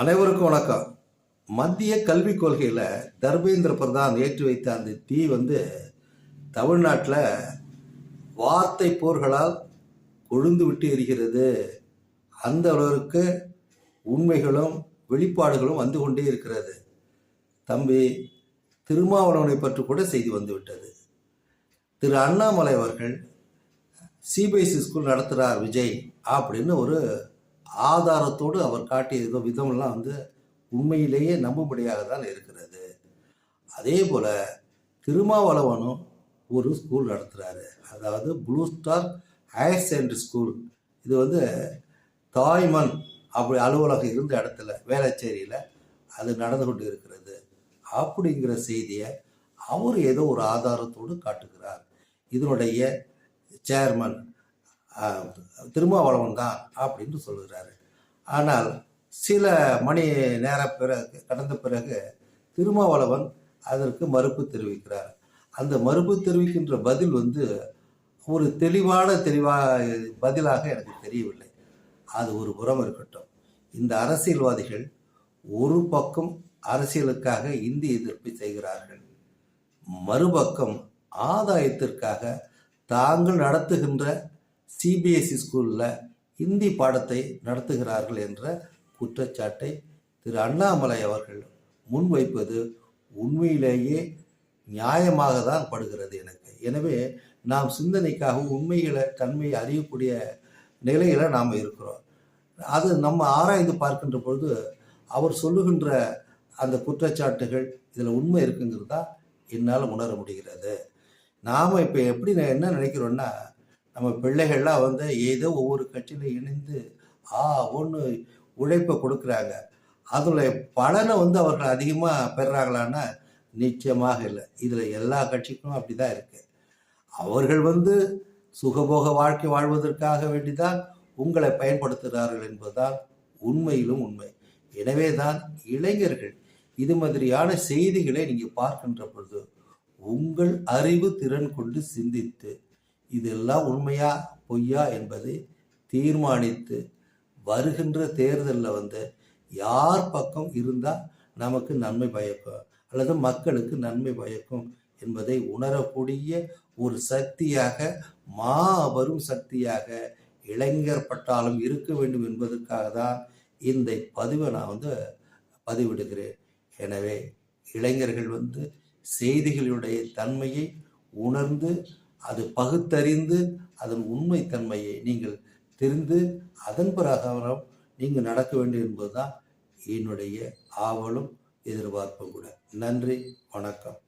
அனைவருக்கும் வணக்கம். மத்திய கல்விக் கொள்கையில் தர்மேந்திர பிரதான் ஏற்றி வைத்த அந்த தீ வந்து தமிழ்நாட்டில் வார்த்தை போர்களால் கொழுந்து விட்டு எரிகிறது. அந்த அளவிற்கு உண்மைகளும் வெளிப்பாடுகளும் வந்து கொண்டே இருக்கிறது. தம்பி திருமாவளவனை பற்றி கூட செய்தி வந்துவிட்டது திரு அண்ணாமலை அவர்கள் சிபிஎஸ்சி ஸ்கூல் நடத்துகிறார் விஜய் அப்படின்னு ஒரு ஆதாரத்தோடு அவர் காட்டிய ஏதோ விதமெல்லாம் வந்து உண்மையிலேயே நம்பும்படியாக தான் இருக்கிறது. அதே போல் திருமாவளவனும் ஒரு ஸ்கூல் நடத்துகிறாரு அதாவது blue star higher secondary school இது வந்து தாய்மன் அப்படி அலுவலகம் இருந்த இடத்துல வேளச்சேரியில் அது நடந்து கொண்டு இருக்கிறது அப்படிங்கிற செய்தியை அவர் ஏதோ ஒரு ஆதாரத்தோடு காட்டுகிறார். இதனுடைய சேர்மன் திருமாவளவன் தான் அப்படின்னு சொல்லுகிறாரு. ஆனால் சில மணி நேர பிறகு கடந்த பிறகு திருமாவளவன் அதற்கு மறுப்பு தெரிவிக்கிறார். அந்த மறுப்பு தெரிவிக்கின்ற பதில் வந்து ஒரு தெளிவான தெளிவாக பதிலாக எனக்கு தெரியவில்லை. அது ஒரு புறம் இருக்கட்டும். இந்த அரசியல்வாதிகள் ஒரு பக்கம் அரசியலுக்காக இந்தி எதிர்ப்பு செய்கிறார்கள். மறுபக்கம் ஆதாயத்திற்காக தாங்கள் நடத்துகின்ற சிபிஎஸ்சி ஸ்கூலில் இந்தி பாடத்தை நடத்துகிறார்கள் என்ற குற்றச்சாட்டை திரு அண்ணாமலை அவர்கள் முன்வைப்பது உண்மையிலேயே நியாயமாக தான் படுகிறது எனக்கு. எனவே நாம் சிந்தனைக்காக உண்மைகளை தன்மையை அறியக்கூடிய நிலையில் நாம் இருக்கிறோம். அது நம்ம ஆராய்ந்து பார்க்கின்ற பொழுது அவர் சொல்லுகின்ற அந்த குற்றச்சாட்டுகள் இதில் உண்மை இருக்குங்கிறது தான் என்னால் உணர முடிகிறது. நாம் இப்போ எப்படி நான் என்ன நினைக்கிறோன்னா நம்ம பிள்ளைகள்லாம் வந்து ஏதோ ஒவ்வொரு கட்சியில் இணைந்து ஆ ஒன்று உழைப்பை கொடுக்குறாங்க. அதில் பலனை வந்து அவர்கள் அதிகமாக பெறுறாங்களான்னா நிச்சயமாக இல்லை. இதில் எல்லா கட்சிக்கும் அப்படி தான் இருக்குது அவர்கள் வந்து சுகபோக வாழ்க்கை வாழ்வதற்காக வேண்டிதான் உங்களை பயன்படுத்துகிறார்கள் என்பதுதான் உண்மையிலும் உண்மை. எனவே தான் இளைஞர்கள் இது மாதிரியான செய்திகளை நீங்கள் பார்க்கின்ற பொழுது உங்கள் அறிவு திறன் கொண்டு சிந்தித்து இதெல்லாம் உண்மையா பொய்யா என்பதை தீர்மானித்து வருகின்ற தேர்தலில் வந்து யார் பக்கம் இருந்தால் நமக்கு நன்மை பயக்கும் அல்லது மக்களுக்கு நன்மை பயக்கும் என்பதை உணரக்கூடிய ஒரு சக்தியாக மாபெரும் சக்தியாக இளைஞர் பட்டாலும் இருக்க வேண்டும் என்பதற்காக தான் இந்த பதிவை நான் வந்து பதிவிடுகிறேன். எனவே இளைஞர்கள் வந்து செய்திகளுடைய தன்மையை உணர்ந்து அது பகுத்தறிந்து அதன் உண்மைத்தன்மையை நீங்கள் தெரிந்து அதன் பிரகாரம் நீங்கள் நடக்க வேண்டும் என்பதுதான் என்னுடைய ஆவலும் எதிர்பார்ப்பும் கூட. நன்றி வணக்கம்.